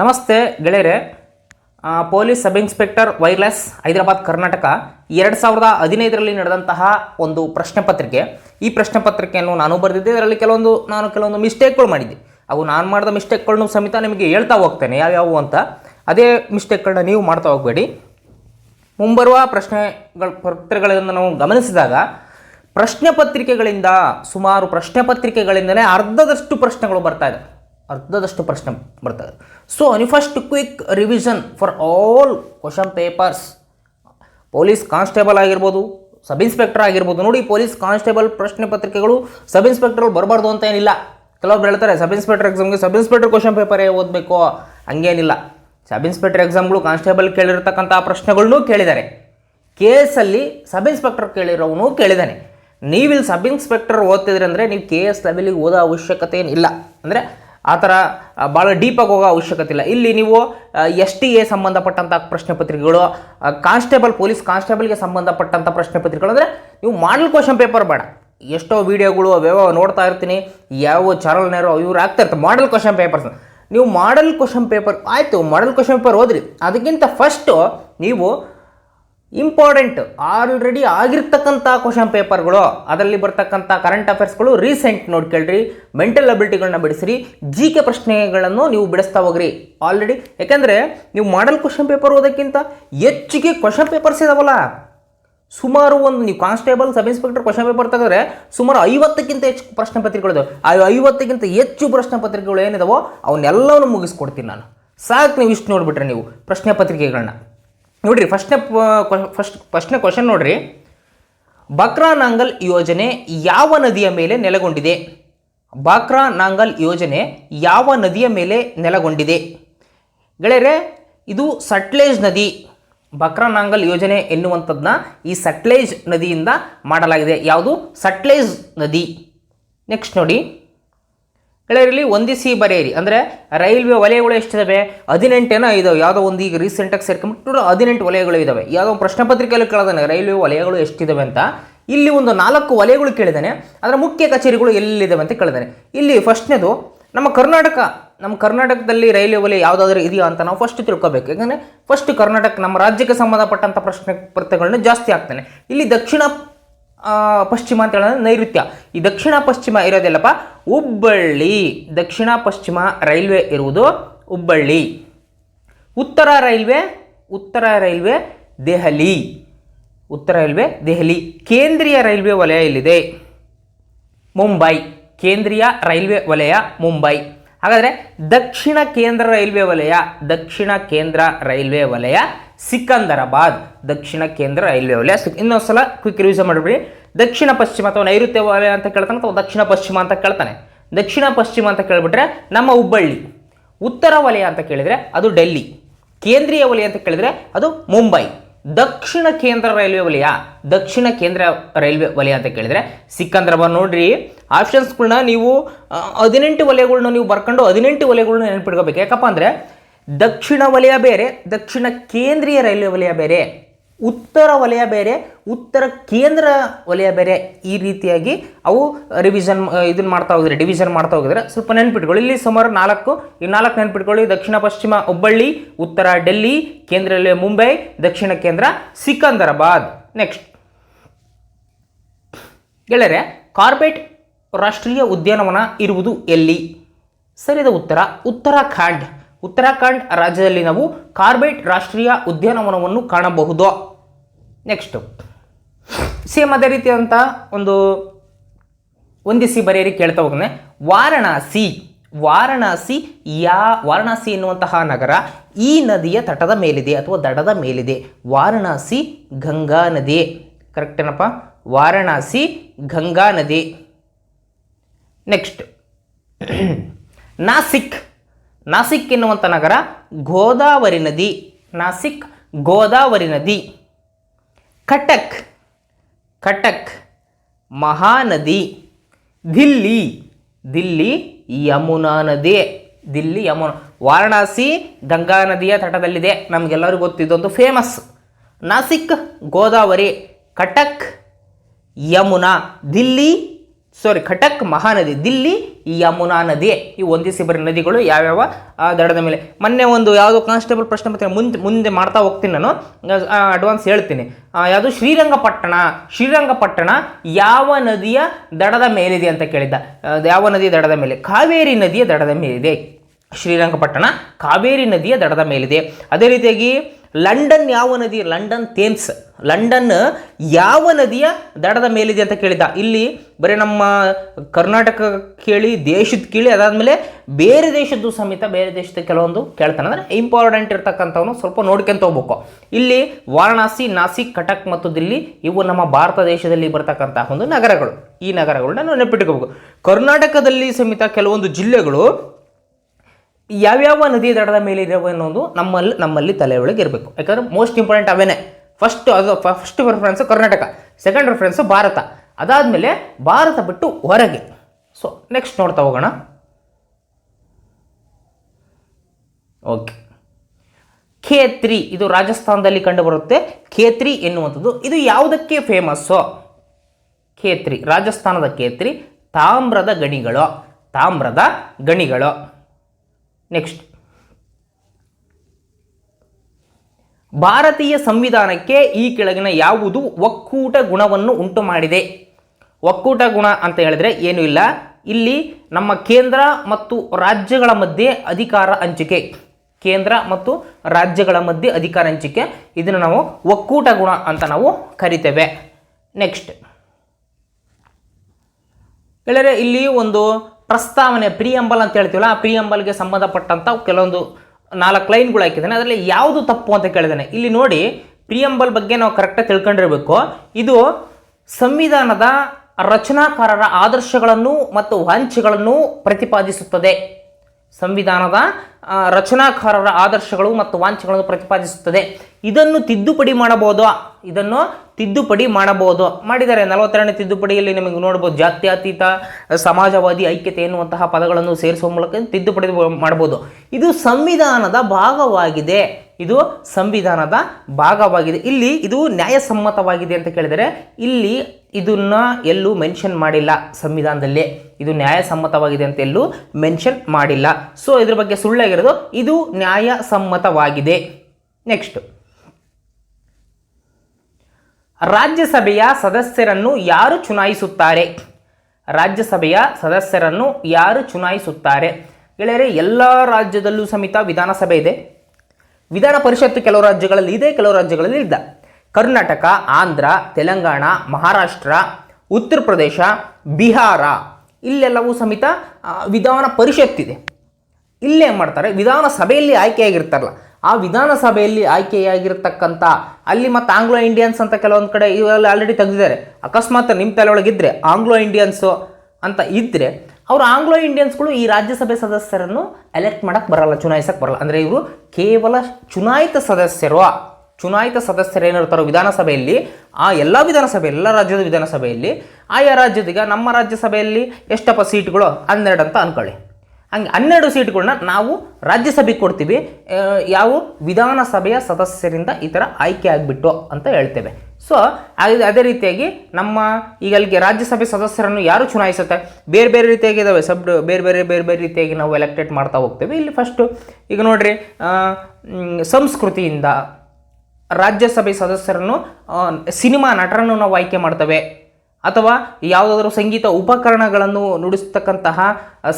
ನಮಸ್ತೆ ಗೆಳೆಯರೆ. Police sub inspector wireless, Hyderabad, Karnataka. ಎರಡು ಸಾವಿರದ ಹದಿನೈದರಲ್ಲಿ ನಡೆದಂತಹ ಒಂದು ಪ್ರಶ್ನೆ ಪತ್ರಿಕೆ. ಈ ಪ್ರಶ್ನೆ ಪತ್ರಿಕೆಯನ್ನು ನಾನು ಬರೆದಿದ್ದೆ. ಇದರಲ್ಲಿ ಕೆಲವೊಂದು, ನಾನು ಕೆಲವೊಂದು ಮಿಸ್ಟೇಕ್ಗಳು ಮಾಡಿದ್ದೆ. ಅವು ನಾನು ಮಾಡಿದ ಮಿಸ್ಟೇಕ್ಗಳನ್ನು ಸಮೇತ ನಿಮಗೆ ಹೇಳ್ತಾ ಹೋಗ್ತೇನೆ, ಯಾವ್ಯಾವು ಅಂತ. ಅದೇ ಮಿಸ್ಟೇಕ್ಗಳನ್ನ ನೀವು ಮಾಡ್ತಾ ಹೋಗಬೇಡಿ. ಮುಂಬರುವ ಪ್ರಶ್ನೆಗಳ ಪತ್ರಿಕೆಗಳಿಂದ ನಾವು ಗಮನಿಸಿದಾಗ, ಪ್ರಶ್ನೆ ಪತ್ರಿಕೆಗಳಿಂದ ಸುಮಾರು ಪ್ರಶ್ನೆ ಪತ್ರಿಕೆಗಳಿಂದಲೇ ಅರ್ಧದಷ್ಟು ಪ್ರಶ್ನೆಗಳು ಬರ್ತಾ ಇದೆ. ಅರ್ಧದಷ್ಟು ಪ್ರಶ್ನೆ ಬರ್ತದೆ. So first quick revision for all question papers police constable ಆಗಿರ್ಬೋದು, ಸಬ್ ಇನ್ಸ್ಪೆಕ್ಟರ್ ಆಗಿರ್ಬೋದು. ನೋಡಿ, ಪೊಲೀಸ್ ಕಾನ್ಸ್ಟೇಬಲ್ ಪ್ರಶ್ನೆ ಪತ್ರಿಕೆಗಳು ಸಬ್ ಇನ್ಸ್ಪೆಕ್ಟರ್ ಬರಬಾರ್ದು ಅಂತ ಏನಿಲ್ಲ. ಕೆಲವೊಬ್ರು ಹೇಳ್ತಾರೆ, ಸಬ್ ಇನ್ಸ್ಪೆಕ್ಟರ್ ಎಕ್ಸಾಮ್ಗೆ ಸಬ್ ಇನ್ಸ್ಪೆಕ್ಟರ್ ಕ್ವಶನ್ ಪೇಪರೇ ಓದಬೇಕು. ಹಂಗೇನಿಲ್ಲ. ಸಬ್ ಇನ್ಸ್ಪೆಕ್ಟರ್ ಎಕ್ಸಾಮ್ಗಳು ಕಾನ್ಸ್ಟೇಬಲ್ ಕೇಳಿರ್ತಕ್ಕಂಥ ಪ್ರಶ್ನೆಗಳನ್ನೂ ಕೇಳಿದ್ದಾರೆ. ಕೇಸಲ್ಲಿ ಸಬ್ ಇನ್ಸ್ಪೆಕ್ಟರ್ ಕೇಳಿರೋವನು ಕೇಳಿದ್ದಾನೆ. ನೀವಿಲ್ಲಿ ಸಬ್ ಇನ್ಸ್ಪೆಕ್ಟರ್ ಓದ್ತಿದ್ರಿ ಅಂದರೆ ನೀವು ಕೆ ಎಸ್ ಲೆವೆಲಿಗೆ ಓದೋ ಅವಶ್ಯಕತೆ ಏನಿಲ್ಲ. ಅಂದರೆ ಆ ಥರ ಭಾಳ ಡೀಪಾಗಿ ಹೋಗೋ ಅವಶ್ಯಕತೆ ಇಲ್ಲ. ಇಲ್ಲಿ ನೀವು ಎಸ್ ಟಿ ಎ ಸಂಬಂಧಪಟ್ಟಂಥ ಪ್ರಶ್ನೆ ಪತ್ರಿಕೆಗಳು ಕಾನ್ಸ್ಟೇಬಲ್, ಪೊಲೀಸ್ ಕಾನ್ಸ್ಟೇಬಲ್ಗೆ ಸಂಬಂಧಪಟ್ಟಂಥ ಪ್ರಶ್ನೆ ಪತ್ರಿಕೆಗಳು ಅಂದರೆ ನೀವು ಮಾಡಲ್ ಕ್ವಶನ್ ಪೇಪರ್ ಬೇಡ. ಎಷ್ಟೋ ವೀಡಿಯೋಗಳು ಅವ್ಯಾವ ನೋಡ್ತಾ ಇರ್ತೀನಿ ಯಾವ ಚಾನಲ್ನೇರೋ ಇವ್ರು ಆಗ್ತಾ ಇರ್ತಾರೆ ಮಾಡಲ್ ಕ್ವಶನ್ ಪೇಪರ್ಸ್. ನೀವು ಮಾಡಲ್ ಕ್ವಶನ್ ಪೇಪರ್, ಆಯಿತು, ಮಾಡಲ್ ಕ್ವಶನ್ ಪೇಪರ್ ಓದ್ರಿ. ಅದಕ್ಕಿಂತ ಫಸ್ಟು ನೀವು ಇಂಪಾರ್ಟೆಂಟ್ ಆಲ್ರೆಡಿ ಆಗಿರ್ತಕ್ಕಂಥ ಕ್ವಶನ್ ಪೇಪರ್ಗಳು ಅದರಲ್ಲಿ ಬರ್ತಕ್ಕಂಥ ಕರೆಂಟ್ ಅಫೇರ್ಸ್ಗಳು ರೀಸೆಂಟ್ ನೋಡ್ಕೊಳ್ರಿ ಮೆಂಟಲ್ ಅಬಿಲಿಟಿಗಳನ್ನ ಬಿಡಿಸ್ರಿ. ಜಿ ಕೆ ಪ್ರಶ್ನೆಗಳನ್ನು ನೀವು ಬಿಡಿಸ್ತಾ ಹೋಗ್ರಿ. ಆಲ್ರೆಡಿ ಯಾಕಂದರೆ ನೀವು ಮಾಡಲ್ ಕ್ವಶನ್ ಪೇಪರ್ ಓದೋಕ್ಕಿಂತ ಹೆಚ್ಚಿಗೆ ಕ್ವಶನ್ ಪೇಪರ್ಸ್ ಇದಾವಲ್ಲ. ಸುಮಾರು ಒಂದು ನೀವು constable sub inspector question paper ತೆಗೆದ್ರೆ ಸುಮಾರು ಐವತ್ತಕ್ಕಿಂತ ಹೆಚ್ಚು ಪ್ರಶ್ನೆ ಪತ್ರಿಕೆಗಳು ಆ ಐವತ್ತಕ್ಕಿಂತ ಹೆಚ್ಚು ಪ್ರಶ್ನೆ ಪತ್ರಿಕೆಗಳು ಏನಿದಾವೋ, ಅವನ್ನೆಲ್ಲವನ್ನು ಮುಗಿಸ್ಕೊಡ್ತೀನಿ ನಾನು. ಸಾಕು ನೀವು ಇಷ್ಟು ನೋಡಿಬಿಟ್ರೆ ನೀವು ಪ್ರಶ್ನೆ ಪತ್ರಿಕೆಗಳನ್ನ. ನೋಡ್ರಿ ಫಸ್ಟ್ನೇ ಫಸ್ಟ್ ಫಸ್ಟ್ನೇ ಕ್ವಶನ್ ನೋಡ್ರಿ. ಬಕ್ರಾ ನಾಂಗಲ್ ಯೋಜನೆ ಯಾವ ನದಿಯ ಮೇಲೆ ನೆಲೆಗೊಂಡಿದೆ? ಬಾಕ್ರಾ ನಾಂಗಲ್ ಯೋಜನೆ ಯಾವ ನದಿಯ ಮೇಲೆ ನೆಲೆಗೊಂಡಿದೆ? ಗೆಳೆಯರೆ, ಇದು ಸಟ್ಲೇಜ್ ನದಿ. ಬಕ್ರಾ ನಾಂಗಲ್ ಯೋಜನೆ ಎನ್ನುವಂಥದ್ದನ್ನ ಈ ಸಟ್ಲೇಜ್ ನದಿಯಿಂದ ಮಾಡಲಾಗಿದೆ. ಯಾವುದು? ಸಟ್ಲೇಜ್ ನದಿ. ನೆಕ್ಸ್ಟ್ ನೋಡಿ. ಗೆಳೆಯರಲ್ಲಿ ಹೊಂದಿಸಿ ಬರೆಯಿರಿ. ಅಂದರೆ ರೈಲ್ವೆ ವಲಯಗಳು ಎಷ್ಟಿದಾವೆ? ಹದಿನೆಂಟೇನೋ ಇದಾವೆ. ಯಾವುದೋ ಒಂದು ಈಗ ರೀಸೆಂಟಾಗಿ ಸೇರ್ಕೊಂಡ್ಬಿಟ್ಟು ಹದಿನೆಂಟು ವಲಯಗಳು ಇದ್ದಾವೆ ಯಾವುದೋ ಪ್ರಶ್ನೆ ಪತ್ರಿಕೆಯಲ್ಲಿ ಕೇಳಿದಾನೆ, ರೈಲ್ವೆ ವಲಯಗಳು ಎಷ್ಟಿದಾವೆ ಅಂತ. ಇಲ್ಲಿ ಒಂದು ನಾಲ್ಕು ವಲಯಗಳು ಕೇಳಿದ್ದಾನೆ ಅದರ ಮುಖ್ಯ ಕಚೇರಿಗಳು ಎಲ್ಲಿದ್ದಾವೆ ಅಂತ ಕೇಳಿದ್ದಾನೆ ಇಲ್ಲಿ ಫಸ್ಟ್ನೇದು ನಮ್ಮ ಕರ್ನಾಟಕ. ನಮ್ಮ ಕರ್ನಾಟಕದಲ್ಲಿ ರೈಲ್ವೆ ವಲಯ ಯಾವುದಾದ್ರೂ ಇದೆಯಾ ಅಂತ ನಾವು ಫಸ್ಟ್ ತಿಳ್ಕೊಬೇಕು. ಯಾಕಂದರೆ ಫಸ್ಟ್ ಕರ್ನಾಟಕ ನಮ್ಮ ರಾಜ್ಯಕ್ಕೆ ಸಂಬಂಧಪಟ್ಟಂಥ ಪ್ರಶ್ನೆ ಪತ್ರಗಳನ್ನ ಜಾಸ್ತಿ ಆಗ್ತಾನೆ. ಇಲ್ಲಿ ದಕ್ಷಿಣ ಪಶ್ಚಿಮ ಅಂತ ಹೇಳೋದು ನೈಋತ್ಯ. ಈ ದಕ್ಷಿಣ ಪಶ್ಚಿಮ ಇರೋದಿಲ್ಲಪ್ಪ? ಹುಬ್ಬಳ್ಳಿ. ದಕ್ಷಿಣ ಪಶ್ಚಿಮ ರೈಲ್ವೆ ಇರುವುದು ಹುಬ್ಬಳ್ಳಿ. ಉತ್ತರ ರೈಲ್ವೆ ಉತ್ತರ ರೈಲ್ವೆ ದೆಹಲಿ. ಉತ್ತರ ರೈಲ್ವೆ ದೆಹಲಿ. ಕೇಂದ್ರೀಯ ರೈಲ್ವೆ ವಲಯ ಇಲ್ಲಿದೆ ಮುಂಬೈ. ಕೇಂದ್ರೀಯ ರೈಲ್ವೆ ವಲಯ ಮುಂಬೈ. ಹಾಗಾದರೆ ದಕ್ಷಿಣ ಕೇಂದ್ರ ರೈಲ್ವೆ ವಲಯ, ದಕ್ಷಿಣ ಕೇಂದ್ರ ರೈಲ್ವೆ ವಲಯ ಸಿಕಂದರಾಬಾದ್, ದಕ್ಷಿಣ ಕೇಂದ್ರ ರೈಲ್ವೆ ವಲಯ. ಸಿಕ್ ಇನ್ನೊಂದ್ಸಲ ಕ್ವಿಕ್ ರಿವಿಷನ್ ಮಾಡಿಬಿಡಿ. ದಕ್ಷಿಣ ಪಶ್ಚಿಮ ಅಥವಾ ನೈಋತ್ಯ ವಲಯ ಅಂತ ಕೇಳ್ತಾನೆ ಅಥವಾ ದಕ್ಷಿಣ ಪಶ್ಚಿಮ ಅಂತ ಕೇಳ್ತಾನೆ? ದಕ್ಷಿಣ ಪಶ್ಚಿಮ ಅಂತ ಕೇಳಿಬಿಟ್ರೆ ನಮ್ಮ ಹುಬ್ಬಳ್ಳಿ. ಉತ್ತರ ವಲಯ ಅಂತ ಕೇಳಿದರೆ ಅದು ಡೆಲ್ಲಿ. ಕೇಂದ್ರೀಯ ವಲಯ ಅಂತ ಕೇಳಿದರೆ ಅದು ಮುಂಬೈ. ದಕ್ಷಿಣ ಕೇಂದ್ರ ರೈಲ್ವೆ ವಲಯ, ದಕ್ಷಿಣ ಕೇಂದ್ರ ರೈಲ್ವೆ ವಲಯ ಅಂತ ಕೇಳಿದರೆ ಸಿಕ್ಕಂದ್ರಾಬಾದ್ ನೋಡ್ರಿ. ಆಪ್ಷನ್ಸ್ಗಳನ್ನ ನೀವು ಹದಿನೆಂಟು ವಲಯಗಳನ್ನ ನೀವು ಬರ್ಕೊಂಡು ಹದಿನೆಂಟು ವಲಯಗಳನ್ನ ನೆನಪಿಟ್ಕೋಬೇಕು. ಯಾಕಪ್ಪ ಅಂದರೆ ದಕ್ಷಿಣ ವಲಯ ಬೇರೆ, ದಕ್ಷಿಣ ಕೇಂದ್ರೀಯ ರೈಲ್ವೆ ವಲಯ ಬೇರೆ, ಉತ್ತರ ವಲಯ ಬೇರೆ, ಉತ್ತರ ಕೇಂದ್ರ ವಲಯ ಬೇರೆ ಈ ರೀತಿಯಾಗಿ ಅವು ರಿವಿಷನ್ ಇದನ್ನ ಮಾಡ್ತಾ ಹೋಗಿದ್ರೆ ಡಿವಿಷನ್ ಮಾಡ್ತಾ ಹೋಗಿದ್ರೆ ಸ್ವಲ್ಪ ನೆನ್ಪಿಟ್ಕೊಳ್ಳಿ. ಇಲ್ಲಿ ಸುಮಾರು ನಾಲ್ಕು, ಈ ನಾಲ್ಕು ನೆನ್ಪಿಟ್ಕೊಳ್ಳಿ. ದಕ್ಷಿಣ, ಪಶ್ಚಿಮ, ಹುಬ್ಬಳ್ಳಿ, ಉತ್ತರ, ಡೆಲ್ಲಿ, ಕೇಂದ್ರ ರೈಲ್ವೆ, ಮುಂಬೈ, ದಕ್ಷಿಣ ಕೇಂದ್ರ, ಸಿಕಂದರಾಬಾದ್. ನೆಕ್ಸ್ಟ್ ಗೆಳೆಯರೆ ಕಾರ್ಬೆಟ್ ರಾಷ್ಟ್ರೀಯ ಉದ್ಯಾನವನ ಇರುವುದು ಎಲ್ಲಿ? ಸರಿಯಾದ ಉತ್ತರ, ಉತ್ತರಾಖಂಡ್. ಉತ್ತರಾಖಂಡ್ ರಾಜ್ಯದಲ್ಲಿ ನಾವು ಕಾರ್ಬೆಟ್ ರಾಷ್ಟ್ರೀಯ ಉದ್ಯಾನವನವನ್ನು ಕಾಣಬಹುದು. ನೆಕ್ಸ್ಟು ಸೇಮ್ ಅದೇ ರೀತಿಯಾದಂಥ ಒಂದು ಹೊಂದಿಸಿ ಬರೆಯರಿ ಕೇಳ್ತಾ ಹೋಗೋಣ ವಾರಣಾಸಿ ವಾರಣಾಸಿ ಯಾ, ವಾರಣಾಸಿ ಎನ್ನುವಂತಹ ನಗರ ಈ ನದಿಯ ತಟದ ಮೇಲಿದೆ ಅಥವಾ ದಡದ ಮೇಲಿದೆ. ವಾರಣಾಸಿ ಗಂಗಾ ನದಿ. ಕರೆಕ್ಟ್ ಏನಪ್ಪ? ವಾರಣಾಸಿ ಗಂಗಾ ನದಿ. ನೆಕ್ಸ್ಟ್ ನಾಸಿಕ್. ನಾಸಿಕ್ ಎನ್ನುವಂಥ ನಗರ ಗೋದಾವರಿ ನದಿ. ನಾಸಿಕ್ ಗೋದಾವರಿ ನದಿ. ಕಟಕ್. ಕಟಕ್ ಮಹಾನದಿ. ದಿಲ್ಲಿ. ದಿಲ್ಲಿ ಯಮುನಾ ನದಿ. ದಿಲ್ಲಿ ಯಮುನಾ. ವಾರಣಾಸಿ ಗಂಗಾ ನದಿಯ ತಟದಲ್ಲಿದೆ. ನಮಗೆಲ್ಲರಿಗೂ ಗೊತ್ತಿದ್ದೊಂದು ಫೇಮಸ್ ನಾಸಿಕ್ ಗೋದಾವರಿ. ಕಟಕ್ ಯಮುನಾ. ದಿಲ್ಲಿ ಸಾರಿ ಖಟಕ್ ಮಹಾನದಿ ದಿಲ್ಲಿ ಯಮುನಾ ನದಿ ಈ ಒಂದಿಸಿ ಬರೀ ನದಿಗಳು ಯಾವ್ಯಾವ? ದಡದ ಮೇಲೆ. ಮೊನ್ನೆ ಒಂದು ಯಾವುದೋ ಕಾನ್ಸ್ಟೇಬಲ್ ಪ್ರಶ್ನೆ ಮತ್ತೆ ಮುಂದೆ ಮುಂದೆ ಮಾಡ್ತಾ ಹೋಗ್ತೀನಿ ನಾನು. ಅಡ್ವಾನ್ಸ್ ಹೇಳ್ತೀನಿ. ಯಾವುದು? ಶ್ರೀರಂಗಪಟ್ಟಣ. ಶ್ರೀರಂಗಪಟ್ಟಣ ಯಾವ ನದಿಯ ದಡದ ಮೇಲಿದೆ ಅಂತ ಕೇಳಿದ್ದ. ಯಾವ ನದಿಯ ದಡದ ಮೇಲೆ? ಕಾವೇರಿ ನದಿಯ ದಡದ ಮೇಲಿದೆ. ಶ್ರೀರಂಗಪಟ್ಟಣ ಕಾವೇರಿ ನದಿಯ ದಡದ ಮೇಲಿದೆ. ಅದೇ ರೀತಿಯಾಗಿ ಲಂಡನ್ ಯಾವ ನದಿ? London Thames. ಲಂಡನ್ ಯಾವ ನದಿಯ ದಡದ ಮೇಲಿದೆ ಅಂತ ಕೇಳಿದ ಇಲ್ಲಿ ಬರೀ ನಮ್ಮ ಕರ್ನಾಟಕ ಕೇಳಿ, ದೇಶದ ಕೇಳಿ ಅದಾದಮೇಲೆ ಬೇರೆ ದೇಶದ್ದು ಸಮೇತ ಬೇರೆ ದೇಶದ ಕೆಲವೊಂದು ಕೇಳ್ತಾನೆ. ಅಂದರೆ ಇಂಪಾರ್ಟೆಂಟ್ ಇರ್ತಕ್ಕಂಥವನು ಸ್ವಲ್ಪ ನೋಡ್ಕೊಂತ ಹೋಗ್ಬೇಕು. ಇಲ್ಲಿ ವಾರಣಾಸಿ, ನಾಸಿಕ್, ಕಟಕ್ ಮತ್ತು ದಿಲ್ಲಿ ಇವು ನಮ್ಮ ಭಾರತ ದೇಶದಲ್ಲಿ ಬರ್ತಕ್ಕಂಥ ಒಂದು ನಗರಗಳು. ಈ ನಗರಗಳನ್ನ ನೆನಪಿಟ್ಕೋಬೇಕು. ಕರ್ನಾಟಕದಲ್ಲಿ ಸಮೇತ ಕೆಲವೊಂದು ಜಿಲ್ಲೆಗಳು ಯಾವ್ಯಾವ ನದಿ ದಡದ ಮೇಲೆ ಇರುವ ಅನ್ನೋದು ನಮ್ಮಲ್ಲಿ ನಮ್ಮಲ್ಲಿ ತಲೆ ಒಳಗೆ ಇರಬೇಕು. ಯಾಕಂದ್ರೆ ಮೋಸ್ಟ್ ಇಂಪಾರ್ಟೆಂಟ್ ಅವೇನೇ. ಫಸ್ಟ್ ಅದು first preference Karnataka. Second reference Bharat. ಅದಾದಮೇಲೆ ಭಾರತ ಬಿಟ್ಟು ಹೊರಗೆ. ಸೊ ನೆಕ್ಸ್ಟ್ ನೋಡ್ತಾ ಹೋಗೋಣ. ಓಕೆ ಖೇತ್ರಿ, ಇದು ರಾಜಸ್ಥಾನದಲ್ಲಿ ಕಂಡುಬರುತ್ತೆ. ಖೇತ್ರಿ ಎನ್ನುವಂಥದ್ದು. ಇದು ಯಾವುದಕ್ಕೆ ಫೇಮಸ್ಸು ಖೇತ್ರಿ, ರಾಜಸ್ಥಾನದ ಖೇತ್ರಿ, ತಾಮ್ರದ ಗಣಿಗಳು. ತಾಮ್ರದ ಗಣಿಗಳು. ನೆಕ್ಸ್ಟ್ ಭಾರತೀಯ ಸಂವಿಧಾನಕ್ಕೆ ಈ ಕೆಳಗಿನ ಯಾವುದು ಒಕ್ಕೂಟ ಗುಣವನ್ನು ಉಂಟು ಮಾಡಿದೆ? ಒಕ್ಕೂಟ ಗುಣ ಅಂತ ಹೇಳಿದ್ರೆ ಏನೂ ಇಲ್ಲ. ಇಲ್ಲಿ ನಮ್ಮ ಕೇಂದ್ರ ಮತ್ತು ರಾಜ್ಯಗಳ ಮಧ್ಯೆ ಅಧಿಕಾರ ಹಂಚಿಕೆ. ಕೇಂದ್ರ ಮತ್ತು ರಾಜ್ಯಗಳ ಮಧ್ಯೆ ಅಧಿಕಾರ ಹಂಚಿಕೆ. ಇದನ್ನು ನಾವು ಒಕ್ಕೂಟ ಗುಣ ಅಂತ ನಾವು ಕರಿತೇವೆ. ನೆಕ್ಸ್ಟ್ ಹೇಳಿದ್ರೆ ಇಲ್ಲಿ ಒಂದು ಪ್ರಸ್ತಾವನೆ ಪ್ರಿಯಂಬಲ್ ಅಂತ ಹೇಳ್ತೀವಲ್ಲ, ಆ ಪ್ರಿಯಂಬಲ್ಗೆ ಸಂಬಂಧಪಟ್ಟಂಥ ಕೆಲವೊಂದು ನಾಲ್ಕು ಲೈನ್ಗಳು ಹಾಕಿದ್ದಾನೆ. ಅದರಲ್ಲಿ ಯಾವುದು ತಪ್ಪು ಅಂತ ಕೇಳಿದ್ದಾನೆ. ಇಲ್ಲಿ ನೋಡಿ, ಪ್ರಿಯಂಬಲ್ ಬಗ್ಗೆ ನಾವು ಕರೆಕ್ಟಾಗಿ ತಿಳ್ಕೊಂಡಿರಬೇಕು. ಇದು ಸಂವಿಧಾನದ ರಚನಾಕಾರರ ಆದರ್ಶಗಳನ್ನು ಮತ್ತು ವಾಂಛೆಗಳನ್ನು ಪ್ರತಿಪಾದಿಸುತ್ತದೆ. ಸಂವಿಧಾನದ ರಚನಾಕಾರರ ಆದರ್ಶಗಳು ಮತ್ತು ವಾಂಛೆಗಳನ್ನು ಪ್ರತಿಪಾದಿಸುತ್ತದೆ. ಇದನ್ನು ತಿದ್ದುಪಡಿ ಮಾಡಬಹುದು? ಇದನ್ನು ತಿದ್ದುಪಡಿ ಮಾಡಬಹುದು. ಮಾಡಿದರೆ ನಲವತ್ತೆರಡನೇ ತಿದ್ದುಪಡಿಯಲ್ಲಿ ನಿಮಗೆ ನೋಡ್ಬೋದು ಜಾತ್ಯತೀತ, ಸಮಾಜವಾದಿ, ಐಕ್ಯತೆ ಎನ್ನುವಂತಹ ಪದಗಳನ್ನು ಸೇರಿಸುವ ಮೂಲಕ ತಿದ್ದುಪಡಿ ಮಾಡಬಹುದು. ಇದು ಸಂವಿಧಾನದ ಭಾಗವಾಗಿದೆ. ಇದು ಸಂವಿಧಾನದ ಭಾಗವಾಗಿದೆ. ಇಲ್ಲಿ ಇದು ನ್ಯಾಯಸಮ್ಮತವಾಗಿದೆ ಅಂತ ಕೇಳಿದರೆ, ಇಲ್ಲಿ ಇದನ್ನ ಎಲ್ಲೂ ಮೆನ್ಷನ್ ಮಾಡಿಲ್ಲ ಸಂವಿಧಾನದಲ್ಲಿ. ಇದು ನ್ಯಾಯಸಮ್ಮತವಾಗಿದೆ ಅಂತ ಎಲ್ಲೂ ಮೆನ್ಷನ್ ಮಾಡಿಲ್ಲ. ಸೊ ಇದ್ರ ಬಗ್ಗೆ ಸುಳ್ಳಾಗಿರೋದು ಇದು ನ್ಯಾಯಸಮ್ಮತವಾಗಿದೆ. ನೆಕ್ಸ್ಟ್ ರಾಜ್ಯಸಭೆಯ ಸದಸ್ಯರನ್ನು ಯಾರು ಚುನಾಯಿಸುತ್ತಾರೆ? ರಾಜ್ಯಸಭೆಯ ಸದಸ್ಯರನ್ನು ಯಾರು ಚುನಾಯಿಸುತ್ತಾರೆ? ಗೆಳೆಯರೆ, ಎಲ್ಲ ರಾಜ್ಯದಲ್ಲೂ ಸಮೇತ ವಿಧಾನಸಭೆ ಇದೆ. ವಿಧಾನ ಪರಿಷತ್ತು ಕೆಲವು ರಾಜ್ಯಗಳಲ್ಲಿ ಇದೆ, ಕೆಲವು ರಾಜ್ಯಗಳಲ್ಲಿ ಇಲ್ಲ. ಕರ್ನಾಟಕ, ಆಂಧ್ರ, ತೆಲಂಗಾಣ, ಮಹಾರಾಷ್ಟ್ರ, ಉತ್ತರ ಪ್ರದೇಶ, ಬಿಹಾರ ಇಲ್ಲೆಲ್ಲವೂ ಸಮೇತ ವಿಧಾನ ವಿಧಾನ ಪರಿಷತ್ತಿದೆ ಇಲ್ಲೇನು ಮಾಡ್ತಾರೆ? ವಿಧಾನಸಭೆಯಲ್ಲಿ ಆಯ್ಕೆಯಾಗಿರ್ತಾರಲ್ಲ, ಆ ವಿಧಾನಸಭೆಯಲ್ಲಿ ಆಯ್ಕೆಯಾಗಿರ್ತಕ್ಕಂಥ, ಅಲ್ಲಿ ಮತ್ತು ಆಂಗ್ಲೋ ಇಂಡಿಯನ್ಸ್ ಅಂತ ಕೆಲವೊಂದು ಕಡೆ ಇವೆಲ್ಲ ಆಲ್ರೆಡಿ ತೆಗೆದಿದ್ದಾರೆ. ಅಕಸ್ಮಾತ್ ನಿಮ್ಮ ತಲೆಯೊಳಗಿದ್ದರೆ ಆಂಗ್ಲೋ ಇಂಡಿಯನ್ಸು ಅಂತ ಇದ್ದರೆ ಅವರು ಆಂಗ್ಲೋ ಇಂಡಿಯನ್ಸ್ಗಳು ಈ ರಾಜ್ಯಸಭೆ ಸದಸ್ಯರನ್ನು ಎಲೆಕ್ಟ್ ಮಾಡೋಕ್ಕೆ ಬರಲ್ಲ ಚುನಾಯಿಸೋಕ್ಕೆ ಬರಲ್ಲ. ಅಂದರೆ ಇವರು ಕೇವಲ ಚುನಾಯಿತ ಸದಸ್ಯರು. ಚುನಾಯಿತ ಸದಸ್ಯರು ಏನಿರ್ತಾರೋ ವಿಧಾನಸಭೆಯಲ್ಲಿ, ಆ ಎಲ್ಲ ವಿಧಾನಸಭೆ, ಎಲ್ಲ ರಾಜ್ಯದ ವಿಧಾನಸಭೆಯಲ್ಲಿ, ಆಯಾ ರಾಜ್ಯದೀಗ ನಮ್ಮ ರಾಜ್ಯಸಭೆಯಲ್ಲಿ ಎಷ್ಟಪ್ಪ ಸೀಟ್ಗಳು? ಹನ್ನೆರಡು ಅಂತ ಅಂದ್ಕೊಳ್ಳಿ ಹಂಗೆ ಹನ್ನೆರಡು ಸೀಟ್ಗಳನ್ನ ನಾವು ರಾಜ್ಯಸಭೆಗೆ ಕೊಡ್ತೀವಿ. ಯಾವ ವಿಧಾನಸಭೆಯ ಸದಸ್ಯರಿಂದ ಈ ಥರ ಆಯ್ಕೆ ಆಗಿಬಿಟ್ಟು ಅಂತ ಹೇಳ್ತೇವೆ. ಸೊ ಅದೇ ಅದೇ ರೀತಿಯಾಗಿ ನಮ್ಮ ಈಗ ಅಲ್ಲಿಗೆ ರಾಜ್ಯಸಭೆ ಸದಸ್ಯರನ್ನು ಯಾರು ಚುನಾಯಿಸುತ್ತೆ? ಬೇರೆ ಬೇರೆ ರೀತಿಯಾಗಿ ಇದ್ದಾವೆ ಸಬ್, ಬೇರೆ ಬೇರೆ ಬೇರೆ ಬೇರೆ ರೀತಿಯಾಗಿ ನಾವು ಎಲೆಕ್ಟೆಡ್ ಮಾಡ್ತಾ ಹೋಗ್ತೇವೆ. ಇಲ್ಲಿ ಫಸ್ಟು ಈಗ ನೋಡಿರಿ ಸಂಸ್ಕೃತಿಯಿಂದ ರಾಜ್ಯಸಭೆ ಸದಸ್ಯರನ್ನು ಸಿನಿಮಾ ನಟರನ್ನು ನಾವು ಆಯ್ಕೆ ಮಾಡ್ತವೆ. ಅಥವಾ ಯಾವುದಾದ್ರೂ ಸಂಗೀತ ಉಪಕರಣಗಳನ್ನು ನುಡಿಸ್ತಕ್ಕಂತಹ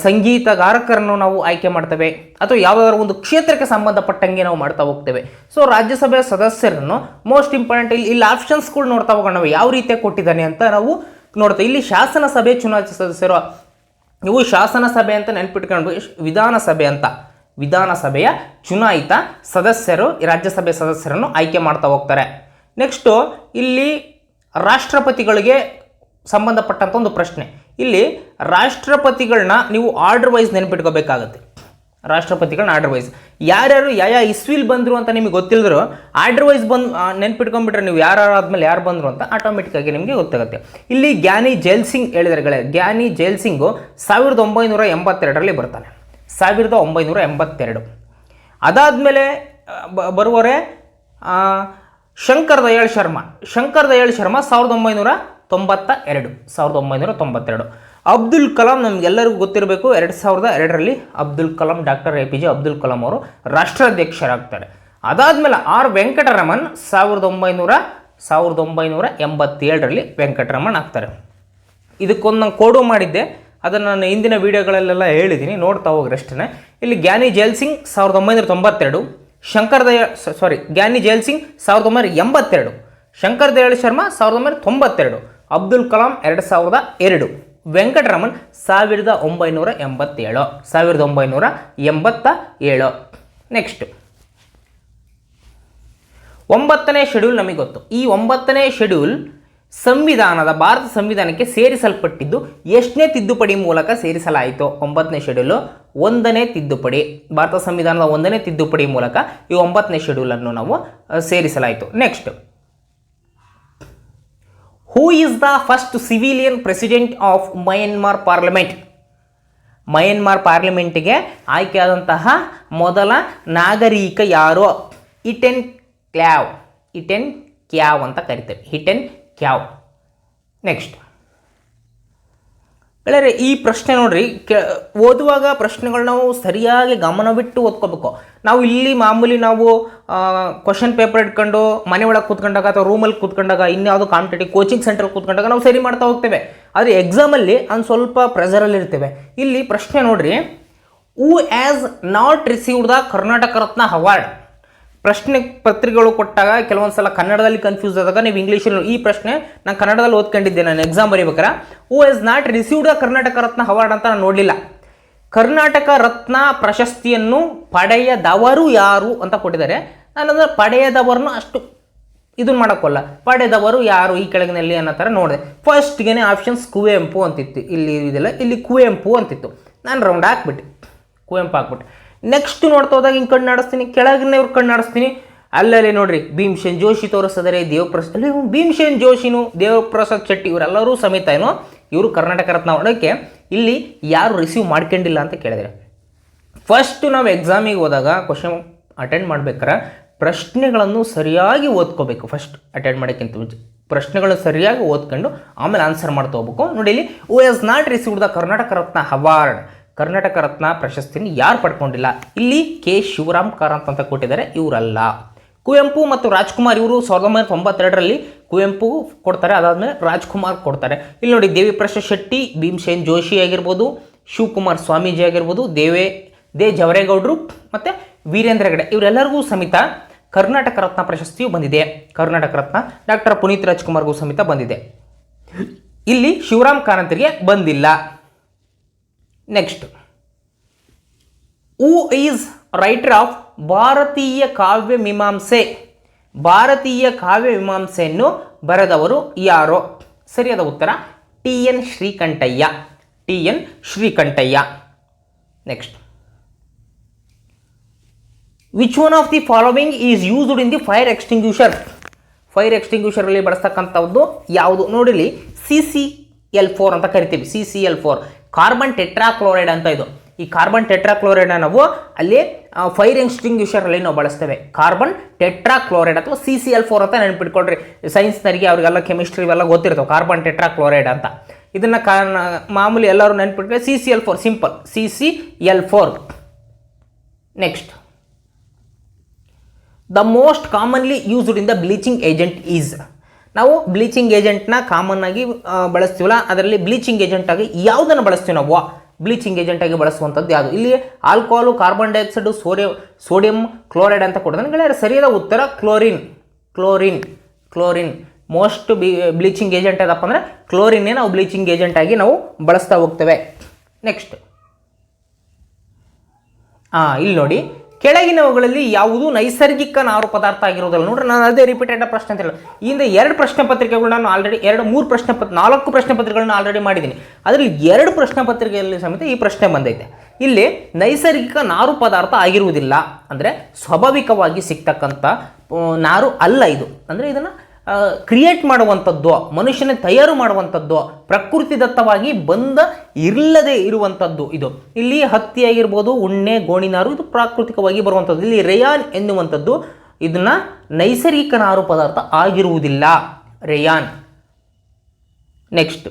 ಸಂಗೀತಗಾರಕರನ್ನು ನಾವು ಆಯ್ಕೆ ಮಾಡ್ತೇವೆ. ಅಥವಾ ಯಾವುದಾದ್ರು ಒಂದು ಕ್ಷೇತ್ರಕ್ಕೆ ಸಂಬಂಧಪಟ್ಟಂಗೆ ನಾವು ಮಾಡ್ತಾ ಹೋಗ್ತೇವೆ. ಸೊ ರಾಜ್ಯಸಭೆಯ ಸದಸ್ಯರನ್ನು ಮೋಸ್ಟ್ ಇಂಪಾರ್ಟೆಂಟ್ ಇಲ್ಲಿ ಇಲ್ಲಿ ಆಪ್ಷನ್ಸ್ಗಳು ನೋಡ್ತಾ ಹೋಗೋಣ. ಯಾವ ರೀತಿ ಕೊಟ್ಟಿದ್ದಾನೆ ಅಂತ ನಾವು ನೋಡ್ತೇವೆ. ಇಲ್ಲಿ ಶಾಸನ ಸಭೆ ಚುನಾಯಿತ ಸದಸ್ಯರು, ಇವು ಶಾಸನ ಸಭೆ ಅಂತ ನೆನ್ಪಿಟ್ಕೊಂಡು, ವಿಧಾನಸಭೆ ಅಂತ. ವಿಧಾನಸಭೆಯ ಚುನಾಯಿತ ಸದಸ್ಯರು ರಾಜ್ಯಸಭೆ ಸದಸ್ಯರನ್ನು ಆಯ್ಕೆ ಮಾಡ್ತಾ ಹೋಗ್ತಾರೆ. ನೆಕ್ಸ್ಟು ಇಲ್ಲಿ ರಾಷ್ಟ್ರಪತಿಗಳಿಗೆ ಸಂಬಂಧಪಟ್ಟಂಥ ಒಂದು ಪ್ರಶ್ನೆ. ಇಲ್ಲಿ ರಾಷ್ಟ್ರಪತಿಗಳನ್ನ ನೀವು ಆರ್ಡರ್ ವೈಸ್ ನೆನಪಿಟ್ಕೋಬೇಕಾಗತ್ತೆ. ರಾಷ್ಟ್ರಪತಿಗಳನ್ನ ಆರ್ಡರ್ ವೈಸ್ ಯಾರ್ಯಾರು ಯಾವ ಇಸ್ವಿಲ್ ಬಂದರು ಅಂತ ನಿಮಗೆ ಗೊತ್ತಿಲ್ಲದ್ರು ಆರ್ಡರ್ ವೈಸ್ ಬಂದು ನೆನ್ಪಿಟ್ಕೊಂಡ್ಬಿಟ್ರೆ ನೀವು ಯಾರು ಆದಮೇಲೆ ಯಾರು ಬಂದರು ಅಂತ ಆಟೋಮೆಟಿಕ್ಕಾಗಿ ನಿಮಗೆ ಗೊತ್ತಾಗುತ್ತೆ. ಇಲ್ಲಿ ಜ್ಞಾನಿ ಜೈಲ್ ಸಿಂಗ್ ಹೇಳಿದರೆ ಜ್ಞಾನಿ ಜೈಲ್ ಸಿಂಗು ಸಾವಿರದ ಒಂಬೈನೂರ ಎಂಬತ್ತೆರಡರಲ್ಲಿ ಬರ್ತಾನೆ. ಸಾವಿರದ ಒಂಬೈನೂರ ಎಂಬತ್ತೆರಡು. ಅದಾದಮೇಲೆ ಬರುವರೆ ಶಂಕರ್ ದಯಾಳ್ ಶರ್ಮಾ. ಶಂಕರ್ ದಯಾಳ್ ಶರ್ಮಾ ಸಾವಿರದ ಒಂಬೈನೂರ ತೊಂಬತ್ತ ಎರಡು ಸಾವಿರದ ಒಂಬೈನೂರ ತೊಂಬತ್ತೆರಡು. ಅಬ್ದುಲ್ ಕಲಾಂ ನಮಗೆಲ್ಲರಿಗೂ ಗೊತ್ತಿರಬೇಕು, ಎರಡು ಸಾವಿರದ ಎರಡರಲ್ಲಿ Abdul Kalam doctor A P J Abdul Kalam ಅವರು ರಾಷ್ಟ್ರಾಧ್ಯಕ್ಷರಾಗ್ತಾರೆ. ಅದಾದಮೇಲೆ ಆರ್ ವೆಂಕಟರಮನ್ ಸಾವಿರದ ಒಂಬೈನೂರ ಸಾವಿರದ ಒಂಬೈನೂರ ಎಂಬತ್ತೇಳರಲ್ಲಿ ವೆಂಕಟರಮಣ್ ಆಗ್ತಾರೆ. ಇದಕ್ಕೊಂದು ನಾನು ಕೋಡು ಮಾಡಿದ್ದೆ. ಅದನ್ನು ನಾನು ಹಿಂದಿನ ವೀಡಿಯೋಗಳಲ್ಲೆಲ್ಲ ಹೇಳಿದ್ದೀನಿ ನೋಡ್ತಾ ಹೋಗ್ರಿ ಅಷ್ಟೇ ಇಲ್ಲಿ ಗ್ಯಾನಿ ಜೈಲ್ ಸಿಂಗ್ ಸಾವಿರದ ಒಂಬೈನೂರ ತೊಂಬತ್ತೆರಡು, ಶಂಕರ್ ದಯಾಳ್ ಸಾರಿ ಗ್ಯಾನಿ ಜೈಲ್ ಸಿಂಗ್ ಸಾವಿರದ ಒಂಬೈನೂರ ಎಂಬತ್ತೆರಡು, ಶಂಕರ್ ದಯಾಳ್ ಶರ್ಮಾ ಸಾವಿರದ ಒಂಬೈನೂರ ತೊಂಬತ್ತೆರಡು, ಅಬ್ದುಲ್ ಕಲಾಂ ಎರಡು ಸಾವಿರದ ಎರಡು, ವೆಂಕಟರಮಣ್ ಸಾವಿರದ ಒಂಬೈನೂರ ಎಂಬತ್ತೇಳು, ಸಾವಿರದ ಒಂಬೈನೂರ ಎಂಬತ್ತ ಏಳು ನೆಕ್ಸ್ಟ್ ಒಂಬತ್ತನೇ ಶೆಡ್ಯೂಲ್ ನಮಗೆ ಗೊತ್ತು. ಈ ಒಂಬತ್ತನೇ ಶೆಡ್ಯೂಲ್ ಸಂವಿಧಾನದ, ಭಾರತ ಸಂವಿಧಾನಕ್ಕೆ ಸೇರಿಸಲ್ಪಟ್ಟಿದ್ದು ಎಷ್ಟನೇ ತಿದ್ದುಪಡಿ ಮೂಲಕ ಸೇರಿಸಲಾಯಿತು? ಒಂಬತ್ತನೇ ಶೆಡ್ಯೂಲು, ಒಂದನೇ ತಿದ್ದುಪಡಿ. ಭಾರತ ಸಂವಿಧಾನದ ಒಂದನೇ ತಿದ್ದುಪಡಿ ಮೂಲಕ ಈ ಒಂಬತ್ತನೇ ಶೆಡ್ಯೂಲನ್ನು ನಾವು ಸೇರಿಸಲಾಯಿತು. Next. Who is the first civilian president of Myanmar parliament Myanmar ಪಾರ್ಲಿಮೆಂಟ್ಗೆ ಆಯ್ಕೆಯಾದಂತಹ ಮೊದಲ ನಾಗರಿಕ ಯಾರು? ಇಟೆನ್ ಕ್ಲ್ಯಾವ್ ಇಟೆನ್ ಕ್ಯಾವ್ ಅಂತ ಕರಿತೇವೆ. ಹಿಟೆನ್ ಕ್ಯಾವ್? ನೆಕ್ಸ್ಟ್ ಗೆಳೆಯರೆ ಈ ಪ್ರಶ್ನೆ ನೋಡ್ರಿ, ಕೆ, ಓದುವಾಗ ಪ್ರಶ್ನೆಗಳು ನಾವು ಸರಿಯಾಗಿ ಗಮನವಿಟ್ಟು ಓದ್ಕೋಬೇಕು. ನಾವು ಇಲ್ಲಿ ಮಾಮೂಲಿ ನಾವು ಕ್ವಶನ್ ಪೇಪರ್ ಇಟ್ಕೊಂಡು, ಮನೆ ಒಳಗೆ ಕೂತ್ಕೊಂಡಾಗ ಅಥವಾ ರೂಮಲ್ಲಿ ಕೂತ್ಕೊಂಡಾಗ, ಇನ್ಯಾವುದೋ ಕಾಂಪಿಟೇಟಿವ್ ಕೋಚಿಂಗ್ ಸೆಂಟರ್ ಕೂತ್ಕೊಂಡಾಗ ನಾವು ಸರಿ ಮಾಡ್ತಾ ಹೋಗ್ತೇವೆ. ಆದರೆ ಎಕ್ಸಾಮಲ್ಲಿ ಒಂದು ಸ್ವಲ್ಪ ಪ್ರೆಸರಲ್ಲಿ ಇರ್ತೇವೆ. ಇಲ್ಲಿ ಪ್ರಶ್ನೆ ನೋಡ್ರಿ who has not received the Karnataka Ratna award ಪ್ರಶ್ನೆ ಪತ್ರಿಕೆಗಳು ಕೊಟ್ಟಾಗ ಕೆಲವೊಂದು ಸಲ ಕನ್ನಡದಲ್ಲಿ ಕನ್ಫ್ಯೂಸ್ ಆದಾಗ ನೀವು ಇಂಗ್ಲೀಷಲ್ಲಿ ಈ ಪ್ರಶ್ನೆ ನಾನು ಕನ್ನಡದಲ್ಲಿ ಓದ್ಕೊಂಡಿದ್ದೆ ನಾನು exam ಬರೀಬೇಕಾರೆ who is not received a Karnataka Ratna award ಅಂತ ನಾನು ನೋಡಲಿಲ್ಲ. ಕರ್ನಾಟಕ ರತ್ನ ಪ್ರಶಸ್ತಿಯನ್ನು ಪಡೆಯದವರು ಯಾರು ಅಂತ ಕೊಟ್ಟಿದ್ದಾರೆ. ನಾನು ಅಂದರೆ ಪಡೆಯದವರನ್ನು ಅಷ್ಟು ಇದನ್ನು ಮಾಡೋಕ್ಕಲ್ಲ. ಪಡೆದವರು ಯಾರು ಈ ಕೆಳಗಿನಲ್ಲಿ ಅನ್ನೋ ಥರ ನೋಡಿದೆ. ಫಸ್ಟ್ಗೆ ಆಪ್ಷನ್ಸ್ ಕುವೆಂಪು ಅಂತಿತ್ತು. ಇಲ್ಲಿ ಇದೆಲ್ಲ, ಇಲ್ಲಿ ಕುವೆಂಪು ಅಂತಿತ್ತು. ನಾನು ರೌಂಡ್ ಹಾಕ್ಬಿಟ್ಟು. ಕುವೆಂಪು ಹಾಕ್ಬಿಟ್ಟೆ. ನೆಕ್ಸ್ಟ್ ನೋಡ್ತಾ ಹೋದಾಗ ಹಿಂಗೆ ಕಣ್ಣು ಆಡಿಸ್ತೀನಿ ಇವ್ರು ಕಣ್ಣು ಆಡಿಸ್ತೀನಿ. ಅಲ್ಲಲ್ಲಿ ನೋಡ್ರಿ, ಭೀಮ್ಸೇನ್ ಜೋಶಿ ತೋರಿಸಿದರೆ ದೇವಪ್ರಸಾದ್ ಅಲ್ಲಿ ಭೀಮ್ಸೇನ್ ಜೋಶಿನು ದೇವಪ್ರಸಾದ್ ಶೆಟ್ಟಿ ಇವರೆಲ್ಲರೂ ಸಮೇತ ಏನು ಇವರು ಕರ್ನಾಟಕ ರತ್ನ ಹೊಡೋಕ್ಕೆ ಇಲ್ಲಿ ಯಾರು ರಿಸೀವ್ ಮಾಡ್ಕೊಂಡಿಲ್ಲ ಅಂತ ಕೇಳಿದರೆ. ಫಸ್ಟ್ ನಾವು ಎಕ್ಸಾಮಿಗೆ ಹೋದಾಗ ಕ್ವಶನ್ ಅಟೆಂಡ್ ಮಾಡ್ಬೇಕಾರೆ ಪ್ರಶ್ನೆಗಳನ್ನು ಸರಿಯಾಗಿ ಓದ್ಕೋಬೇಕು. ಫಸ್ಟ್ ಅಟೆಂಡ್ ಮಾಡೋಕ್ಕಿಂತ ಮುಂಚೆ ಪ್ರಶ್ನೆಗಳನ್ನು ಸರಿಯಾಗಿ ಓದ್ಕೊಂಡು ಆಮೇಲೆ ಆನ್ಸರ್ ಮಾಡ್ತಾ ಹೋಗ್ಬೇಕು. ನೋಡಿ ಇಲ್ಲಿ who has not received the Karnataka Ratna award Karnataka Ratna ಪ್ರಶಸ್ತಿನ ಯಾರು ಪಡ್ಕೊಂಡಿಲ್ಲ? ಇಲ್ಲಿ ಕೆ. ಶಿವರಾಮ್ ಕಾರಂತ್ ಅಂತ ಕೊಟ್ಟಿದ್ದಾರೆ, ಇವರಲ್ಲ. ಕುವೆಂಪು ಮತ್ತು ರಾಜ್ಕುಮಾರ್ ಇವರು ಸಾವಿರದ ಒಂಬೈನೂರ ತೊಂಬತ್ತೆರಡರಲ್ಲಿ ಕುವೆಂಪು ಕೊಡ್ತಾರೆ, ಅದಾದಮೇಲೆ ರಾಜ್ಕುಮಾರ್ ಕೊಡ್ತಾರೆ. ಇಲ್ಲಿ ನೋಡಿ ದೇವಿ ಪ್ರಸಾದ್ ಶೆಟ್ಟಿ, ಭೀಮಸೇನ್ ಜೋಶಿ ಆಗಿರ್ಬೋದು, ಶಿವಕುಮಾರ್ ಸ್ವಾಮೀಜಿ ಆಗಿರ್ಬೋದು, ದೇವೇ, ದೇ ಜವರೇಗೌಡರು ಮತ್ತು ವೀರೇಂದ್ರ ಹೆಗಡೆ. ಇವರೆಲ್ಲರಿಗೂ ಸಮೇತ ಕರ್ನಾಟಕ ರತ್ನ ಪ್ರಶಸ್ತಿಯು ಬಂದಿದೆ. ಕರ್ನಾಟಕ ರತ್ನ ಡಾಕ್ಟರ್ ಪುನೀತ್ ರಾಜ್ಕುಮಾರ್ಗೂ ಸಮೇತ ಬಂದಿದೆ. ಇಲ್ಲಿ ಶಿವರಾಮ್ ಕಾರಂತರಿಗೆ ಬಂದಿಲ್ಲ. Next who is writer of Bharatiya Kavya Mimamse ಭಾರತೀಯ ಕಾವ್ಯ ಮೀಮಾಂಸೆಯನ್ನು ಬರೆದವರು ಯಾರೋ? ಸರಿಯಾದ ಉತ್ತರ T N Srikantaiah. T N Srikantaiah. Next which one of the following is used in the fire extinguisher fire ಎಕ್ಸ್ಟಿಂಗ್ಯೂಷರಲ್ಲಿ ಬಳಸ್ತಕ್ಕಂಥದ್ದು ಯಾವುದು? ನೋಡಿಲಿ ಸಿ ಸಿ ಎಲ್ ಫೋರ್ ಅಂತ ಕರಿತೀವಿ. C C L four carbon tetrachloride ಅಂತ ಇದು. ಈ ಕಾರ್ಬನ್ ಟೆಟ್ರಾಕ್ಲೋರೈಡ್ನ ನಾವು ಅಲ್ಲಿ ಫೈರ್ ಎಕ್ಸ್ಟಿಂಗ್ಯೂಷರಲ್ಲಿ ನಾವು ಬಳಸ್ತೇವೆ. ಕಾರ್ಬನ್ ಟೆಟ್ರಾಕ್ಲೋರೈಡ್ ಅಥವಾ ಸಿ ಸಿ ಎಲ್ ಫೋರ್ ಅಂತ ನೆನ್ಪಿಟ್ಕೊಳ್ರಿ ಸೈನ್ಸ್ನರಿಗೆ ಅವರಿಗೆಲ್ಲ ಕೆಮಿಸ್ಟ್ರಿ ಇವೆಲ್ಲ ಗೊತ್ತಿರ್ತವೆ, ಕಾರ್ಬನ್ ಟೆಟ್ರಾಕ್ಲೋರೈಡ್ ಅಂತ. ಇದನ್ನು ಕಾರಣ ಮಾಮೂಲಿ ಎಲ್ಲರೂ ನೆನ್ಪಿಟ್ರೆ C C L four simple C C L four next the most commonly used in the bleaching agent is ನಾವು ಬ್ಲೀಚಿಂಗ್ ಏಜೆಂಟ್ನ ಕಾಮನ್ ಆಗಿ ಬಳಸ್ತೀವಲ್ಲ, ಅದರಲ್ಲಿ ಬ್ಲೀಚಿಂಗ್ ಏಜೆಂಟ್ ಆಗಿ ಯಾವುದನ್ನು ಬಳಸ್ತೀವಿ ನಾವು? ಬ್ಲೀಚಿಂಗ್ ಏಜೆಂಟ್ ಆಗಿ ಬಳಸುವಂಥದ್ದು ಯಾವುದು? ಇಲ್ಲಿ alcohol carbon dioxide sodium sodium chloride ಅಂತ ಗೆಳೆಯರೆ ಸರಿಯಾದ ಉತ್ತರ? Chlorine chlorine chlorine most bleaching agent ಅದಪ್ಪ ಅಂದರೆ ಕ್ಲೋರಿನ್ನೇ ನಾವು ಬ್ಲೀಚಿಂಗ್ ಏಜೆಂಟ್ ಆಗಿ ನಾವು ಬಳಸ್ತಾ ಹೋಗ್ತೇವೆ. ನೆಕ್ಸ್ಟ್ ಹಾಂ ಇಲ್ಲಿ ನೋಡಿ. ಕೆಳಗಿನವುಗಳಲ್ಲಿ ಯಾವುದು ನೈಸರ್ಗಿಕ ನಾರು ಪದಾರ್ಥ ಆಗಿರೋದಲ್ಲ ನೋಡ್ರಿ, ನಾನು ಅದೇ ರಿಪೀಟೆಡ್ ಪ್ರಶ್ನೆ ಅಂತ ಹೇಳಿ. ಇಂದ ಎರಡು ಪ್ರಶ್ನೆ ಪತ್ರಿಕೆಗಳು ನಾನು ಆಲ್ರೆಡಿ ಎರಡು, ಮೂರು ಪ್ರಶ್ನೆ ಪತ್, ನಾಲ್ಕು ಪ್ರಶ್ನೆ ಪತ್ರಿಕೆಗಳನ್ನ ಆಲ್ರೆಡಿ ಮಾಡಿದ್ದೀನಿ. ಅದರಲ್ಲಿ ಎರಡು ಪ್ರಶ್ನೆ ಪತ್ರಿಕೆಯಲ್ಲಿ ಸಮೇತ ಈ ಪ್ರಶ್ನೆ ಬಂದೈತೆ. ಇಲ್ಲಿ ನೈಸರ್ಗಿಕ ನಾರು ಪದಾರ್ಥ ಆಗಿರುವುದಿಲ್ಲ. ಅಂದರೆ ಸ್ವಾಭಾವಿಕವಾಗಿ ಸಿಗ್ತಕ್ಕಂಥ ನಾರು ಅಲ್ಲ ಇದು. ಅಂದರೆ ಇದನ್ನು ಕ್ರಿಯೇಟ್ ಮಾಡುವಂಥದ್ದು, ಮನುಷ್ಯನ ತಯಾರು ಮಾಡುವಂಥದ್ದು ಪ್ರಕೃತಿದತ್ತವಾಗಿ ಬಂದ ಇಲ್ಲದೆ ಇರುವಂಥದ್ದು ಇದು. ಇಲ್ಲಿ ಹತ್ತಿ ಆಗಿರ್ಬೋದು, ಉಣ್ಣೆ, ಗೋಣಿನಾರು, ಇದು ಪ್ರಾಕೃತಿಕವಾಗಿ ಬರುವಂಥದ್ದು. ಇಲ್ಲಿ ರೇಯಾನ್ ಎನ್ನುವಂಥದ್ದು, ಇದನ್ನ ನೈಸರ್ಗಿಕ ನಾರು ಪದಾರ್ಥ ಆಗಿರುವುದಿಲ್ಲ. ರೇಯಾನ್. ನೆಕ್ಸ್ಟ್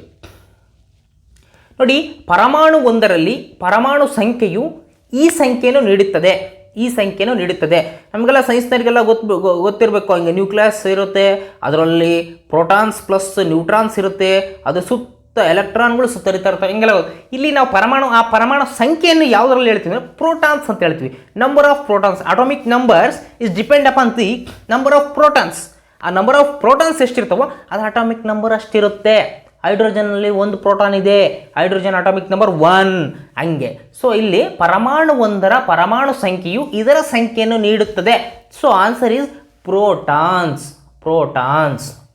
ನೋಡಿ, ಪರಮಾಣು ಒಂದರಲ್ಲಿ ಪರಮಾಣು ಸಂಖ್ಯೆಯು ಈ ಸಂಖ್ಯೆಯನ್ನು ನೀಡುತ್ತದೆ. ಈ ಸಂಖ್ಯೆಯನ್ನು ನೀಡುತ್ತದೆ. ನಮಗೆಲ್ಲ ಸೈನ್ಸ್ನರಿಗೆಲ್ಲ ಗೊತ್ತು ಗೊತ್ತಿರಬೇಕು, ಹಂಗೆ ನ್ಯೂಕ್ಲಿಯಸ್ ಇರುತ್ತೆ, ಅದರಲ್ಲಿ ಪ್ರೋಟಾನ್ಸ್ ಪ್ಲಸ್ ನ್ಯೂಟ್ರಾನ್ಸ್ ಇರುತ್ತೆ, ಅದು ಸುತ್ತ ಎಲೆಕ್ಟ್ರಾನ್ಗಳು ಸುತ್ತರಿತಾ ಇರ್ತವೆ, ಹಿಂಗೆಲ್ಲ. ಇಲ್ಲಿ ನಾವು ಪರಮಾಣು, ಆ ಪರಮಾಣು ಸಂಖ್ಯೆಯನ್ನು ಯಾವುದರಲ್ಲಿ ಹೇಳ್ತೀವಿ ಅಂದರೆ ಪ್ರೋಟಾನ್ಸ್ ಅಂತ ಹೇಳ್ತೀವಿ. Number of protons atomic numbers is depend upon the number of protons ಆ ನಂಬರ್ ಆಫ್ ಪ್ರೋಟಾನ್ಸ್ ಎಷ್ಟಿರ್ತವೋ, ಅದು ಅಟಾಮಿಕ್ ನಂಬರ್ ಅಷ್ಟಿರುತ್ತೆ. ಹೈಡ್ರೋಜನ್ನಲ್ಲಿ ಒಂದು ಪ್ರೋಟಾನ್ ಇದೆ. Hydrogen atomic number one. ಹಂಗೆ. ಸೊ, ಇಲ್ಲಿ ಪರಮಾಣು ಒಂದರ ಪರಮಾಣು ಸಂಖ್ಯೆಯು ಇದರ ಸಂಖ್ಯೆಯನ್ನು ನೀಡುತ್ತದೆ. So, answer is protons. Protons.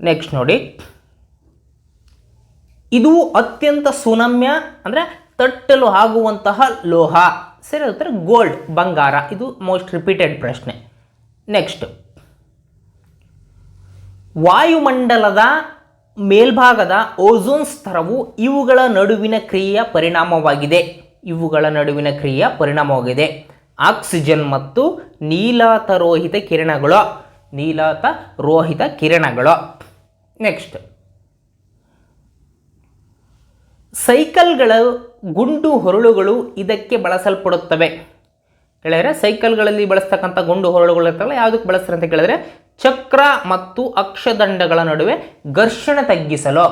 Next ನೋಡಿ. ಇದು ಅತ್ಯಂತ ಸುನಮ್ಯ, ಅಂದರೆ ತಟ್ಟಲು ಆಗುವಂತಹ ಲೋಹ. ಸರಿ ಉತ್ತರ ಗೋಲ್ಡ್, ಬಂಗಾರ. ಇದು ಮೋಸ್ಟ್ ರಿಪೀಟೆಡ್ ಪ್ರಶ್ನೆ. ನೆಕ್ಸ್ಟ್. ವಾಯುಮಂಡಲದ ಮೇಲ್ಭಾಗದ ಓಝೋನ್ ಸ್ತರವು ಇವುಗಳ ನಡುವಿನ ಕ್ರಿಯೆಯ ಪರಿಣಾಮವಾಗಿದೆ. ಇವುಗಳ ನಡುವಿನ ಕ್ರಿಯೆಯ ಪರಿಣಾಮವಾಗಿದೆ. ಆಕ್ಸಿಜನ್ ಮತ್ತು ನೀಲಾತರೋಹಿತ ಕಿರಣಗಳು. ನೀಲಾತ ರೋಹಿತ ಕಿರಣಗಳು. ನೆಕ್ಸ್ಟ್. ಸೈಕಲ್ಗಳ ಗುಂಡು ಹೊರಳುಗಳು ಇದಕ್ಕೆ ಬಳಸಲ್ಪಡುತ್ತವೆ. ಕೇಳಿದ್ರೆ ಸೈಕಲ್ಗಳಲ್ಲಿ ಬಳಸ್ತಕ್ಕಂಥ ಗುಂಡು ಹೊರಳುಗಳು ಇರ್ತಲ್ಲ ಯಾವುದಕ್ಕೆ ಬಳಸ್ತಾರೆ ಅಂತ ಕೇಳಿದ್ರೆ ಚಕ್ರ ಮತ್ತು ಅಕ್ಷದಂಡಗಳ ನಡುವೆ ಘರ್ಷಣೆ ತಗ್ಗಿಸಲು.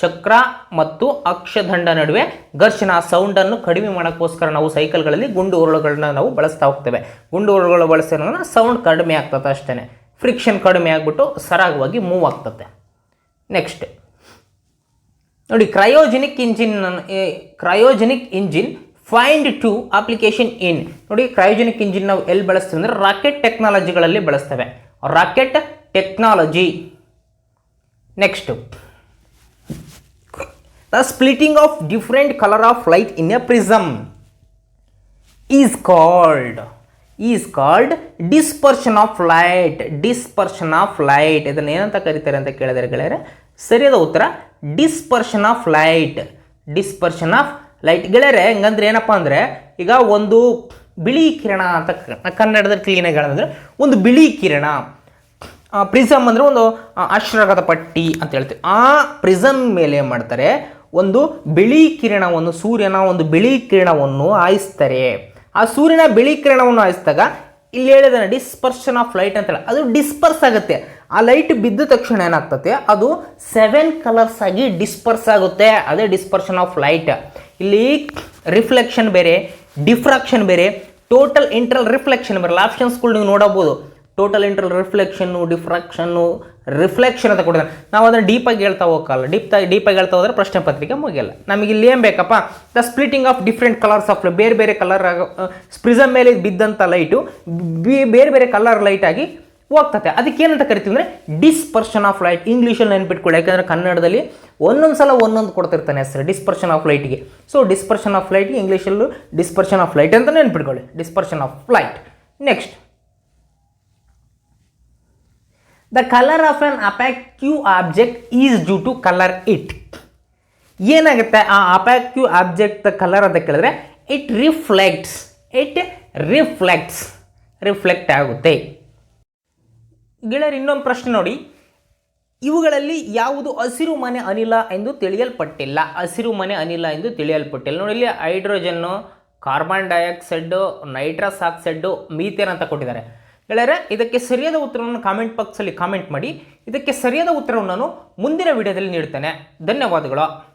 ಚಕ್ರ ಮತ್ತು ಅಕ್ಷದಂಡ ನಡುವೆ ಘರ್ಷಣ ಸೌಂಡನ್ನು ಕಡಿಮೆ ಮಾಡೋಕ್ಕೋಸ್ಕರ ನಾವು ಸೈಕಲ್ಗಳಲ್ಲಿ ಗುಂಡು ಉರುಳುಗಳನ್ನ ನಾವು ಬಳಸ್ತಾ ಹೋಗ್ತೇವೆ. ಗುಂಡು ಉರುಳುಗಳು ಬಳಸಿದ್ರೆ ಸೌಂಡ್ ಕಡಿಮೆ ಆಗ್ತದೆ ಅಷ್ಟೇ ಫ್ರಿಕ್ಷನ್ ಕಡಿಮೆ ಆಗಿಬಿಟ್ಟು ಸರಾಗವಾಗಿ ಮೂವ್ ಆಗ್ತದೆ. ನೆಕ್ಸ್ಟ್ ನೋಡಿ cryogenic engine cryogenic engine find to application in ನೋಡಿ ಕ್ರಯೋಜೆನಿಕ್ ಇಂಜಿನ್ ನಾವು ಎಲ್ಲಿ ಬಳಸ್ತೀವಿ ಅಂದರೆ ರಾಕೆಟ್ ಟೆಕ್ನಾಲಜಿಗಳಲ್ಲಿ ಬಳಸ್ತೇವೆ. Rocket technology next the splitting of different colour of light in a prism is called is called dispersion of light dispersion of light ಇದನ್ನು ಏನಂತ ಕರೀತಾರೆ ಅಂತ ಕೇಳಿದರೆ ಗೆಳೆಯರೆ? ಸರಿಯಾದ ಉತ್ತರ dispersion of light dispersion of light ಗೆಳೆಯರೆ, ಹಂಗಂದ್ರೆ ಏನಪ್ಪ ಅಂದರೆ, ಈಗ ಒಂದು ಬಿಳಿ ಕಿರಣ ಅಂತ ಕನ್ನಡದಲ್ಲಿ ಕ್ಲೀನಾಗಿ ಹೇಳೋದಂದ್ರೆ ಒಂದು ಬಿಳಿ ಕಿರಣ. ಪ್ರಿಸಮ್ ಅಂದರೆ ಒಂದು ಅಶ್ರಗದ ಪಟ್ಟಿ ಅಂತ ಹೇಳ್ತೀವಿ. ಆ ಪ್ರಿಸಮ್ ಮೇಲೆ ಏನು ಮಾಡ್ತಾರೆ? ಒಂದು ಬಿಳಿ ಕಿರಣವನ್ನು, ಸೂರ್ಯನ ಒಂದು ಬಿಳಿ ಕಿರಣವನ್ನು ಹಾಯಿಸ್ತಾರೆ. ಆ ಸೂರ್ಯನ ಬಿಳಿ ಕಿರಣವನ್ನು ಆಯಿಸಿದಾಗ ಇಲ್ಲಿ ಹೇಳಿದ ಡಿಸ್ಪರ್ಷನ್ ಆಫ್ ಲೈಟ್ ಅಂತ ಹೇಳಿ, ಅದು ಡಿಸ್ಪರ್ಸ್ ಆಗುತ್ತೆ. ಆ ಲೈಟ್ ಬಿದ್ದ ತಕ್ಷಣ ಏನಾಗ್ತದೆ? ಅದು ಸೆವೆನ್ ಕಲರ್ಸ್ ಆಗಿ ಡಿಸ್ಪರ್ಸ್ ಆಗುತ್ತೆ. ಅದೇ ಡಿಸ್ಪರ್ಷನ್ ಆಫ್ ಲೈಟ್ ಇಲ್ಲಿ ರಿಫ್ಲೆಕ್ಷನ್ ಬೇರೆ ಡಿಫ್ರಾಕ್ಷನ್ ಬೇರೆ ಟೋಟಲ್ ಇಂಟ್ರಲ್ ರಿಫ್ಲೆಕ್ಷನ್ ಬರಲ್ಲ. ಆಪ್ಷನ್ಸ್ಗಳು ನೀವು ನೋಡಬಹುದು. ಟೋಟಲ್ ಇಂಟ್ರಲ್ ರಿಫ್ಲೆಕ್ಷನ್ನು ಡಿಫ್ರಾಕ್ಷನ್ನು ರಿಫ್ಲೆಕ್ಷನ್ ಅಂತ ಕೊಟ್ಟಿದ್ದಾರೆ. ನಾವು ಅದನ್ನು ಡೀಪಾಗಿ ಹೇಳ್ತಾ ಹೋಗಲ್ಲ ಡೀಪ್ ಡೀಪಾಗಿ ಹೇಳ್ತಾ ಹೋದ್ರೆ ಪ್ರಶ್ನೆ ಪತ್ರಿಕೆ ಮುಗಿಯಲ್ಲ. ನಮಗೆ ಇಲ್ಲಿ ಏನು ಬೇಕಪ್ಪ? The splitting of different colours of ಬೇರೆ ಬೇರೆ ಕಲರ್ ಸ್ಪ್ರಿಸಮ್ ಮೇಲೆ ಬಿದ್ದಂಥ ಲೈಟು ಬೇರೆ ಬೇರೆ ಕಲರ್ ಲೈಟಾಗಿ ಹೋಗ್ತತೆ. ಅದಕ್ಕೆ ಏನಂತ ಕರಿತೀವಿ ಅಂದರೆ ಡಿಸ್ಪರ್ಷನ್ ಆಫ್ ಲೈಟ್ ಇಂಗ್ಲೀಷಲ್ಲಿ ನೆನ್ಪಿಟ್ಕೊಳ್ಳಿ. ಯಾಕಂದರೆ ಕನ್ನಡದಲ್ಲಿ ಒಂದೊಂದು ಸಲ ಒಂದೊಂದು ಕೊಡ್ತಿರ್ತಾನೆ ಹೆಸರು ಡಿಸ್ಪರ್ಷನ್ ಆಫ್ ಲೈಟ್ಗೆ ಸೊ ಡಿಸ್ಪರ್ಷನ್ ಆಫ್ ಲೈಟ್ಗೆ ಇಂಗ್ಲೀಷಲ್ಲೂ ಡಿಸ್ಪರ್ಷನ್ ಆಫ್ ಲೈಟ್ ಅಂತ ನೆನ್ಪಿಟ್ಕೊಳ್ಳಿ. Dispersion of light next the colour of an opaque object is due to colour it ಏನಾಗುತ್ತೆ? ಆ ಅಪ್ಯಾಕ್ಯೂ ಆಬ್ಜೆಕ್ಟ್ ಕಲರ್ ಅಂತ ಕೇಳಿದ್ರೆ it reflects it reflects reflect ಆಗುತ್ತೆ. ಗೆಳೆಯರು ಇನ್ನೊಂದು ಪ್ರಶ್ನೆ ನೋಡಿ. ಇವುಗಳಲ್ಲಿ ಯಾವುದು ಹಸಿರು ಮನೆ ಅನಿಲ ಎಂದು ತಿಳಿಯಲ್ಪಟ್ಟಿಲ್ಲ. ಹಸಿರು ಮನೆ ಅನಿಲ ಎಂದು ತಿಳಿಯಲ್ಪಟ್ಟಿಲ್ಲ. ನೋಡಿ ಇಲ್ಲಿ hydrogen, carbon dioxide nitrous oxide methane ಅಂತ ಕೊಟ್ಟಿದ್ದಾರೆ. ಗೆಳೆಯರೆ, ಇದಕ್ಕೆ ಸರಿಯಾದ ಉತ್ತರವನ್ನು ಕಾಮೆಂಟ್ ಬಾಕ್ಸಲ್ಲಿ ಕಾಮೆಂಟ್ ಮಾಡಿ. ಇದಕ್ಕೆ ಸರಿಯಾದ ಉತ್ತರವನ್ನು ನಾನು ಮುಂದಿನ ವಿಡಿಯೋದಲ್ಲಿ ನೀಡ್ತೇನೆ. ಧನ್ಯವಾದಗಳು.